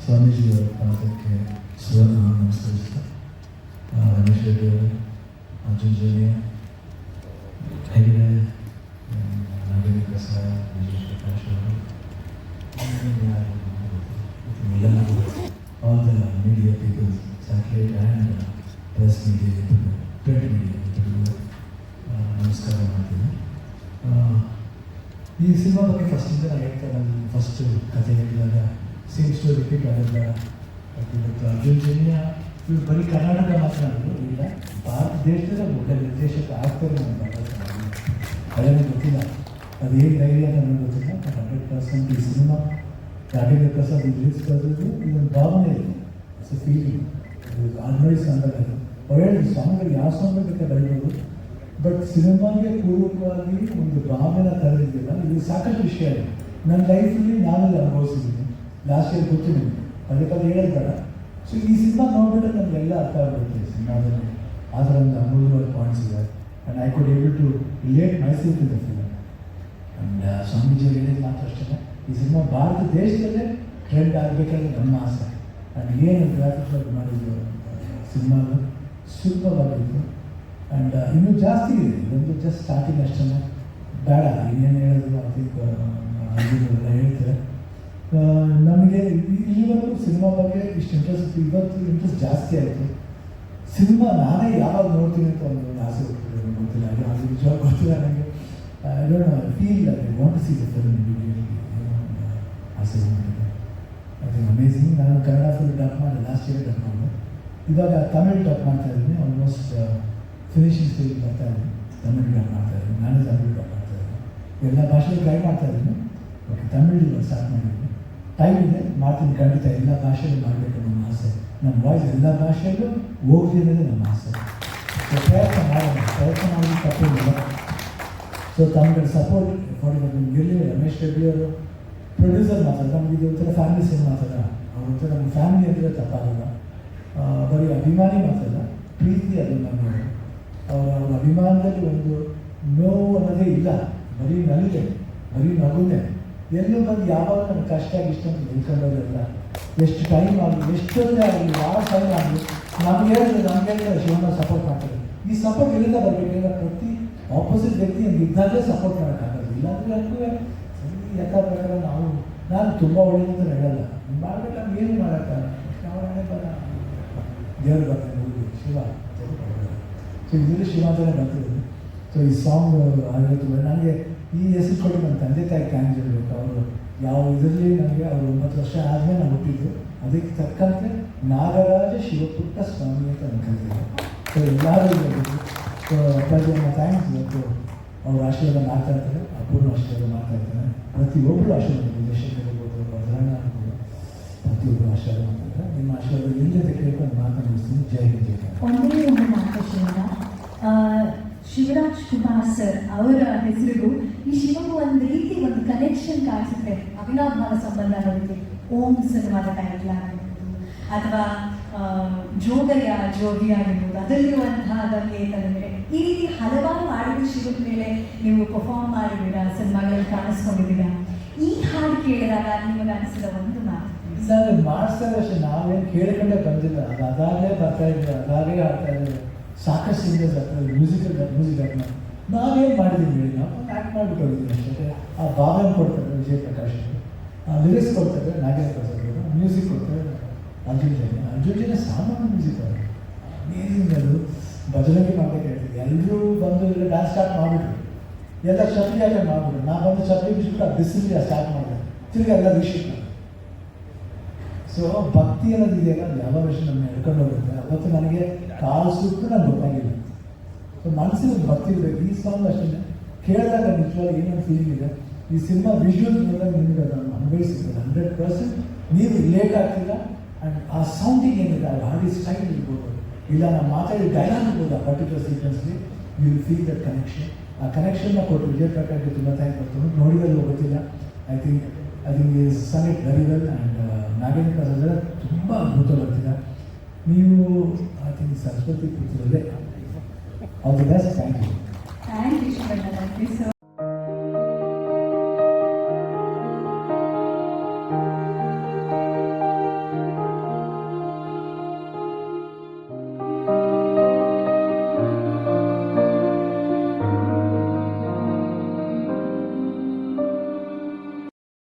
ಸ್ವಾಮೀಜಿಯವರ ಪಾದಕ್ಕೆ ಸುವರ್ಣ ನಮಸ್ಕರಿಸ್ತಾ ಆ, ರಮೇಶ್ ರೆಡ್ಡಿ ಅವರು ಅರ್ಜುನ್ ಜೋಗಿ ಹೆಗಡೆ ನಾಗೇಂದ್ರ ಪ್ರಸಾದ್ ವಿಜಯ್ ಪ್ರಕಾಶ್ ಅವರು ಎಲ್ಲರಿಗೂ all the media peoples satellite and press media print media ಇಬ್ಬರಿಗೂ ನಮಸ್ಕಾರ ಮಾಡ್ತೀನಿ ಆ, ಈ ಸಿನಿಮಾ ಬಗ್ಗೆ ಫಸ್ಟಿಂದ ನಾನು ಹೇಳ್ತಾ ನಾನು ಫಸ್ಟ್ ಕಥೆ ಹೇಳಿದಾಗ ಸೇಮ್ ಸ್ಟೋರಿ ರಿಪೀಟ್ ಆಗಲ್ಲ ಇವತ್ತು ಅರ್ಜುನ್ ಜನ್ಯ ಇವ್ರು ಬರೀ ಕರ್ನಾಟಕ ಮಾತನಾಡೋದು ಇಲ್ಲ, ಭಾರತ ದೇಶದ ಮುಖ್ಯ ನಿರ್ದೇಶಕ ಆಗ್ತಾರೆ ನನಗೆ ಅದನ್ನೇ ಗೊತ್ತಿಲ್ಲ. ಅದೇನು ಧೈರ್ಯ ಅಂತ ನನಗೆ ಗೊತ್ತಿಲ್ಲ ಹಂಡ್ರೆಡ್ ಪರ್ಸೆಂಟ್ ಈ ಸಿನಿಮಾ ರಾಘವೇಂದ್ರ ಪ್ರಸಾದ್ ರಿಲೀಸ್ ಬರೋದು ಇದೊಂದು ಭಾವನೆ ಇದೆ. ಇಟ್ಸ್ ಫೀಲಿಂಗ್ ಸಂದರ್ಭ ಇದು ಒಳ್ಳೆ ಸಾಂಗ್ಗಳು ಯಾವ ಸಾಂಗ್ ಬೇಕಾದ್ರೆ ಬರೀಬೋದು. ಬಟ್ ಸಿನಿಮಾಗೆ ಪೂರ್ವಕವಾಗಿ ಒಂದು ಭಾವನೆ ತರದಿದ್ದಿಲ್ಲ ಇದು ಸಾಕಷ್ಟು ವಿಷಯ ಇದೆ. ನನ್ನ ಲೈಫಲ್ಲಿ ನಾನೆಲ್ಲ ಅನುಭವಿಸಿದ್ದೀನಿ ಲಾಸ್ಟ್ ಇಯರ್ ಗೊತ್ತು ನಿಮಗೆ ಪದೇ ಪದೇ ಹೇಳ್ತಾರೆ ಸೊ ಈ ಸಿನಿಮಾ ನೋಡ್ಬಿಟ್ಟು ನಮಗೆಲ್ಲ ಅರ್ಥ ಆಗ್ಬಿಡುತ್ತೆ ಸಿನಿಮಾದಲ್ಲಿ ಆ ಒಂದು ಅಮೂಲ್ಯವಾದ ಪಾಯಿಂಟ್ಸ್ ಇದೆ and I could able to relate Mysuru in the film and Swamiji ಹೇಳಿದ ಮಾತ್ರ ಅಷ್ಟೇ ಈ ಸಿನಿಮಾ ಭಾರತ ದೇಶದಲ್ಲೇ ಟ್ರೆಂಡ್ ಆಗಬೇಕಂದ್ರೆ ನಮ್ಮ ಆಸೆ ಆ್ಯಂಡ್ ಏನು ಗ್ರಾಫಿಕ್ಸ್ ವರ್ಕ್ ಮಾಡಿದ್ರು ಸಿನಿಮಾದು ಸುಲಭವಾಗಿತ್ತು ಆ್ಯಂಡ್ ಇನ್ನೂ ಜಾಸ್ತಿ ಇದೆ ಇದೊಂದು ಜಸ್ಟ್ ಸ್ಟಾರ್ಟಿಂಗ್ ಅಷ್ಟೇ ಬೇಡ ಇನ್ನೇನು ಹೇಳೋದು ಐ ಥಿಂಕ್ ಎಲ್ಲ ಹೇಳ್ತಾರೆ ಸಿನಿಮಾ ಬಗ್ಗೆ ಇಷ್ಟು ಇಂಟ್ರೆಸ್ಟ್ ಇವತ್ತು ಇಂಟ್ರೆಸ್ಟ್ ಜಾಸ್ತಿ ಆಯಿತು. ಸಿನಿಮಾ ನಾನೇ ಯಾವಾಗ ನೋಡ್ತೀನಿ ಅಂತ ಒಂದು ಆಸೆ ಹುಟ್ಟಿದೆ, ನನಗೆ ಗೊತ್ತಿಲ್ಲ ಅದು ಅದು ನಿಜವಾಗ ಗೊತ್ತಿಲ್ಲ ನನಗೆ. I don't feel I want to see the film ಆಸೆ ಬಂದಿದೆ ಐ ಥಿಂಕ್ ಅಮೇಝಿಂಗ್ ನಾನು ಕನ್ನಡ ಫಿಲ್ಮ್ ಡಬ್ ಮಾಡಿ ಲಾಸ್ಟ್ ಇಯರ್ ಡಬ್ ಮಾಡಿದೆ. ಇವಾಗ ತಮಿಳ್ ಡಬ್ ಮಾಡ್ತಾ ಇದ್ದೀನಿ ಆಲ್ಮೋಸ್ಟ್ ಫಿನಿಶಿಂಗ್ ಸ್ಟೇಜ್ ಬರ್ತಾ ಇದ್ದೀನಿ ತಮಿಳ್ ಡಬ್ ಮಾಡ್ತಾ ಇದ್ದೀನಿ, ನಾನೇ ತಮಿಳ್ ಡಬ್ ಮಾಡ್ತಾ ಇದ್ದೀನಿ. ಎಲ್ಲ ಭಾಷೆಗಳು ಟ್ರೈ ಮಾಡ್ತಾ ಇದ್ದೀನಿ. ಓಕೆ ತಮಿಳ್ ಸ್ಟಾರ್ಟ್ ಮಾಡಿದ್ದೀನಿ. ಟೈಮ್ ಇದೆ ಮಾತಿನ ಖಂಡಿತ ಎಲ್ಲ ಭಾಷೆಗಳು ಮಾಡಬೇಕು ನಮ್ಮ ಆಸೆ. ನಮ್ಮ ವಾಯ್ಸ್ ಎಲ್ಲ ಭಾಷೆಯಲ್ಲೂ ಹೋಗಲಿ ಅನ್ನೋದೇ ನಮ್ಮ ಆಸೆ. ಸೊ ಪ್ರಯತ್ನ ಮಾಡೋಣ. ಪ್ರಯತ್ನ ಮಾಡೋದು ತಪ್ಪಿಲ್ಲ ಸೊ ತಮಗೆ ಸಪೋರ್ಟ್ ಕೊಡಬೇಕು ನಿಮ್ಗೆ ಇರಲಿ ರಮೇಶ್ ರೆಡ್ಡಿ ಅವರು ಪ್ರೊಡ್ಯೂಸರ್ ಮಾತಾಡ ನಮ್ಗೆ ಇದು ಒಂಥರ ಫ್ಯಾಮಿಲಿ ಸಿನಿಮಾ ಮಾತಾಡ ಅವ್ರ ಒಂಥರ ನಮ್ಮ ಫ್ಯಾಮಿಲಿ ಅಂದರೆ ತಪ್ಪಾಗಲ್ಲ. ಬರೀ ಅಭಿಮಾನಿ ಮಾತಲ್ಲ ಪ್ರೀತಿ ನಮ್ಮ ಅವರ. ಅವರ ಅಭಿಮಾನದಲ್ಲಿ ಒಂದು ನೋವು ಅನ್ನೋದೇ ಇಲ್ಲ. ಬರೀ ನಲಿದೆ. ಬರೀ ನಗುನೇ ಎಲ್ಲೂ ಬಂದು ಯಾವಾಗ ನನ್ನ ಕಷ್ಟ ಇಷ್ಟ ಅಂತ ನಿಲ್ಕೊಂಡೋದಿಲ್ಲ ಎಷ್ಟು ಟೈಮ್ ಆಗಲಿ ಎಷ್ಟೊಂದೇ ಆಗಲಿ ಯಾವ ಟೈಮ್ ಆಗಲಿ ನಮಗೆ ನಮಗೆ ಶಿವನ ಸಪೋರ್ಟ್ ಮಾಡ್ತಾರೆ. ಈ ಸಪೋರ್ಟ್ ಎಲ್ಲಿಂದ ಬರಬೇಕು? ಈಗ ಪ್ರತಿ ಆಪೋಸಿಟ್ ವ್ಯಕ್ತಿ ಇದ್ದಾಗಲೇ ಸಪೋರ್ಟ್ ಮಾಡೋಕ್ಕಾಗಲ್ಲ ಇಲ್ಲಾಂದರೆ ಅಂದರೆ ಯಥ ಪ್ರಕಾರ ನಾವು, ನಾನು ತುಂಬ ಒಳ್ಳೆಯದು ಅಂತ ಹೇಳಲ್ಲ. ಮಾಡಬೇಕು ನಮ್ಗೆ ಏನು ಮಾಡೋಕ್ಕಾಗಲ್ಲ ನಾವೇ ಬರ. ದೇವರು ಬರ್ತಾನೆ ಶಿವ ಸೊ ಇದರಲ್ಲಿ ಶಿವ ಬರ್ತಿರೋದು ಸೊ ಈ ಸಾಂಗ್ ನನಗೆ ಈ ಹೆಸರು ಕೊಡಿ ನನ್ನ ತಂದೆ ತಾಯಿ ಹೇಳಬೇಕು ಅವರು ಯಾವ ಇದರಲ್ಲಿ ನನಗೆ ಅವರು ಒಂಬತ್ತು ವರ್ಷ ಆದಮೇಲೆ ನಾನು ಹುಟ್ಟಿದ್ದು. ಅದಕ್ಕೆ ತಕ್ಕಂತೆ ನಾಗರಾಜ ಶಿವಪುಟ್ಟ ಸ್ವಾಮಿ ಅಂತ ಅನ್ಕೊಂಡಿದ್ದಾರೆ ಸೊ ಎಲ್ಲರೂ ಸೊ ಅಪ್ಪಾಜಿ ಅಮ್ಮ ಥ್ಯಾಂಕ್ಸ್ ಇವತ್ತು ಅವ್ರ ಆಶೀರ್ವಾದ ಮಾತಾಡ್ತಾರೆ ಅಪೂರ್ಣ ಆಶೀರ್ವಾದ ಮಾತಾಡ್ತಾರೆ ಪ್ರತಿಯೊಬ್ಬರು ಆಶೀರ್ವಾದ ಇರ್ಬೋದು ಭದ್ರಣ್ಣ ಆಗ್ಬೋದು. ಪ್ರತಿಯೊಬ್ಬರು ಆಶೀರ್ವಾದ ಮಾಡ್ತಾರೆ ನಿಮ್ಮ ಆಶೀರ್ವಾದ ಇಲ್ಲದೆ ಕೇಳ್ಕೊಂಡು ಮಾತನಾಡಿಸ್ತೀನಿ. ಜೈ ಕನ್ನಡ. ಒಂದೇ ಒಂದು ಮಾತು ಶಿವರಾಜ್ ಕುಮಾರ್ ಸರ್ ಅವರ ಹೆಸರಿಗೂ ಈ ಶಿವಗೂ ಒಂದು ರೀತಿ ಒಂದು ಕನೆಕ್ಷನ್ ಕಾಣಿಸುತ್ತೆ. ಅವಿನಾಭಾವ ಸಂಬಂಧ ಆಗುತ್ತೆ ಓಂ ಸಿನಿಮಾದ ಟೈಟ್ಲ್ ಆಗಿರ್ಬೋದು. ಅಥವಾ ಜೋಗಯ ಜೋಗಿ ಆಗಿರ್ಬೋದು. ಅದರಲ್ಲಿರುವಂತಹ ಗಂಗೆ ಈ ರೀತಿ ಹಲವಾರು ಹಾಡಿನ ಶಿವದ ಮೇಲೆ ನೀವು ಪರ್ಫಾರ್ಮ್ ಮಾಡಿದ್ದೀರಾ, ಸಿನಿಮಾಗಳಲ್ಲಿ ಕಾಣಿಸ್ಕೊಂಡಿದ್ದೀರಾ? ಈ ಹಾಡು ಕೇಳಿದಾಗ ನಿಮಗೆ ಅನಿಸಿದ ಒಂದು ಮಾತು. ಸರ್ ಮಾಡಿಸ್ತಾರೆ ಅಷ್ಟೇ ನಾವೇನು ಕೇಳಿಕೊಂಡೇ ಬಂದಿಲ್ಲ. ಅದು ಅದಾಗಲೇ ಬರ್ತಾ ಇದ್ದೀವಿ ಅದಾಗಲೇ ಆಡ್ತಾ ಇದ್ದಾರೆ ಸಾಕಷ್ಟು ಸಿಂಗರ್ಸ್ ಆಗ್ತದೆ ಮ್ಯೂಸಿಕಲ್ ಮ್ಯೂಸಿಕ್ ಹಾಕ್ನ ನಾವೇನು ಮಾಡಿದ್ದೀವಿ ಹೇಳಿ, ನಾವು ಆ್ಯಕ್ಟ್ ಮಾಡಿಬಿಟ್ಟು ಹೋಗಿದ್ದೀವಿ ಅಷ್ಟೇ ಆ ಭಾವನೆ ಕೊಡ್ತಾರೆ ವಿಜಯ್ ಪ್ರಕಾಶ್ ಆ ಲಿರಿಕ್ಸ್ ಕೊಡ್ತಾರೆ ನಾಗೇಂದ್ರ ಪ್ರಸಾದ್ ಅವರು. ಮ್ಯೂಸಿಕ್ ಕೊಡ್ತಾರೆ ಅರ್ಜುನ್ ಜೈನ. ಅರ್ಜುನ್ ಜೈನ ಸಾಮಾನ್ಯ ಮ್ಯೂಸಿಕ್ ಅವರು. ಅಮೇಝಿಂಗ್ ಅದು. ಭಜನೆಗೆ ಮಾಡಬೇಕು ಹೇಳ್ತೀವಿ ಎಲ್ಲರೂ ಬಂದು ಇಲ್ಲ ಡ್ಯಾನ್ಸ್ ಸ್ಟಾರ್ಟ್ ಮಾಡಿಬಿಟ್ರು. ಎಲ್ಲ ಚಪ್ಪಲಿ ಹಾಕಿ ಮಾಡಿಬಿಟ್ರು. ನಾ ಬಂದು ಚಪ್ಪಲಿ ಬಿಟ್ಬಿಟ್ಟು ಆ ಸ್ಟಾರ್ಟ್ ಮಾಡಿದೆ. ತಿರ್ಗಿ ಎಲ್ಲ ವಿಷಯ ಸೊ ಭಕ್ತಿ ಅನ್ನೋದು ಇದೆಯಲ್ಲ ಅದು ಯಾವ ವಿಷಯ ನಮ್ಮ ಹೇಳ್ಕೊಂಡು ಹೋಗುತ್ತೆ ಅವತ್ತು ನನಗೆ ಕಾಲು ಸುತ್ತು ನಾನು ಗೊತ್ತಾಗಿಲ್ಲ. ಸೊ ಮನಸ್ಸಿಗೆ ಒಂದು ಭಕ್ತಿ ಇರಬೇಕು. ಈ ಸಾಂಗ್ ಅಷ್ಟೇ ಕೇಳಿದಾಗ ನಿಜವಾಗಿ ಏನೊಂದು ಫೀಲಿಂಗ್ ಇದೆ? ಈ ಸಿನಿಮಾ ವಿಜುವಲ್ಸ್ ನೋಡಿದಾಗ ನಿಮಗೆ ನಾನು ಅನುಭವಿಸಿದ್ರೆ ಹಂಡ್ರೆಡ್ ಪರ್ಸೆಂಟ್ ನೀವು ಲೇಟ್ ಆಗ್ತಿಲ್ಲ. ಆ್ಯಂಡ್ ಆ ಸೌಂಡಿಂಗ್ ಏನಿದೆ, ಆ ಹಾಡಿ ಸ್ಟೈಲ್ ಇರ್ಬೋದು. ಇಲ್ಲ ನಾನು ಮಾತಾಡಿ ಡೈಲಾಗ್ ಇರ್ಬೋದು, ಆ ಪರ್ಟಿಕ್ಯುಲರ್ ಸೀಕ್ವೆನ್ಸ್ಲಿ ಯು ಫೀಲ್ ದಟ್ ಕನೆಕ್ಷನ್ ಆ ಕನೆಕ್ಷನ್ನ ಕೊಟ್ಟು ವಿಜಯ್ ಪ್ರಕಾಶ್ಗೆ ತುಂಬ ಥ್ಯಾಂಕ್ ಬರ್ತೀನಿ ನೋಡಿದಲ್ಲಿ ಗೊತ್ತಿಲ್ಲ. I think I think is sung it very well and Nagendra ಅಂದರೆ ತುಂಬ ಅದ್ಭುತ ಬರ್ತೀರ ನೀವು I think Saraswati ಪುತ್ರದಲ್ಲೇ all the best thank you thank you so